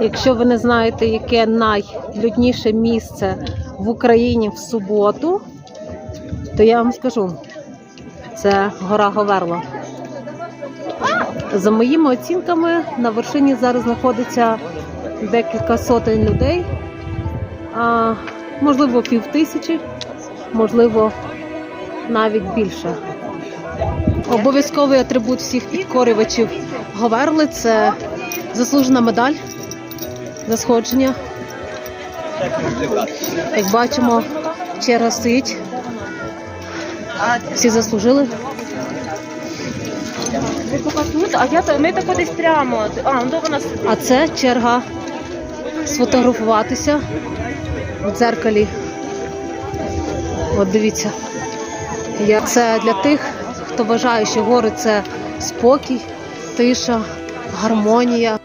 Якщо ви не знаєте, яке найлюдніше місце в Україні в суботу, то я вам скажу, це гора Говерла. За моїми оцінками, на вершині зараз знаходиться декілька сотень людей, а, можливо, пів тисячі, можливо, навіть більше. Обов'язковий атрибут всіх підкорювачів Говерли це заслужена медаль за сходження. Як бачимо, черга стоїть. Всі заслужили. А я ми тако десь прямо. А, ну вона. А це черга сфотографуватися в дзеркалі. От дивіться. Я- Це для тих, хто вважає, що гори це спокій, тиша, гармонія.